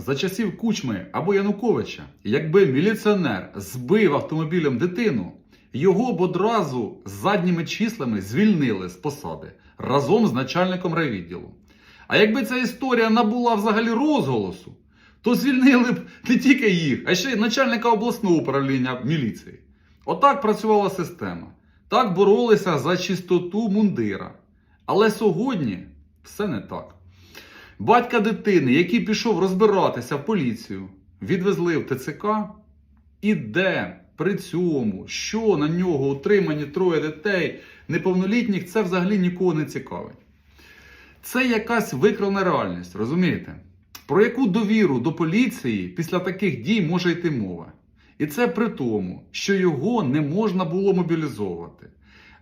За часів Кучми або Януковича, якби міліціонер збив автомобілем дитину, його б одразу з задніми числами звільнили з посади разом з начальником райвідділу. А якби ця історія набула взагалі розголосу, то звільнили б не тільки їх, а ще й начальника обласного управління міліції. Отак працювала система. Так боролися за чистоту мундира. Але сьогодні все не так. Батька дитини, який пішов розбиратися в поліцію, відвезли в ТЦК, і де при цьому, що на нього утримані троє дітей неповнолітніх, це взагалі нікого не цікавить. Це якась викрана реальність, розумієте? Про яку довіру до поліції після таких дій може йти мова? І це при тому, що його не можна було мобілізовувати.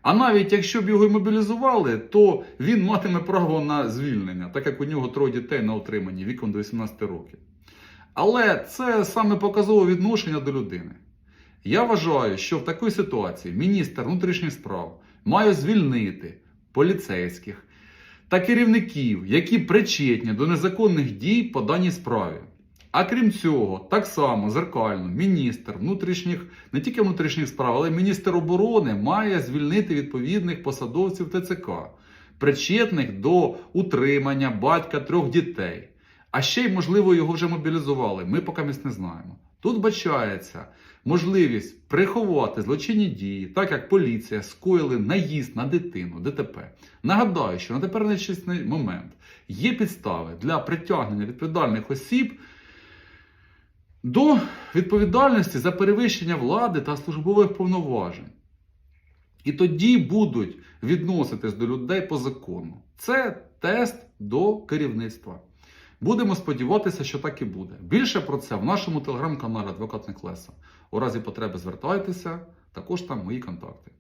А навіть якщо б його мобілізували, то він матиме право на звільнення, так як у нього троє дітей на утриманні віком до 18 років. Але це саме показове відношення до людини. Я вважаю, що в такій ситуації міністр внутрішніх справ має звільнити поліцейських та керівників, які причетні до незаконних дій по даній справі. А крім цього, так само зеркально міністр внутрішніх, не тільки внутрішніх справ, але й міністр оборони має звільнити відповідних посадовців ТЦК, причетних до утримання батька трьох дітей. А ще й, можливо, його вже мобілізували. Ми поки місць не знаємо. Тут бачається можливість приховати злочинні дії, так як поліція скоїли наїзд на дитину, ДТП. Нагадаю, що на теперішній момент є підстави для притягнення відповідальних осіб до відповідальності за перевищення влади та службових повноважень. І тоді будуть відноситись до людей по закону. Це тест до керівництва. Будемо сподіватися, що так і буде. Більше про це в нашому телеграм-каналі Адвокатник Леса. У разі потреби звертайтеся, також там мої контакти.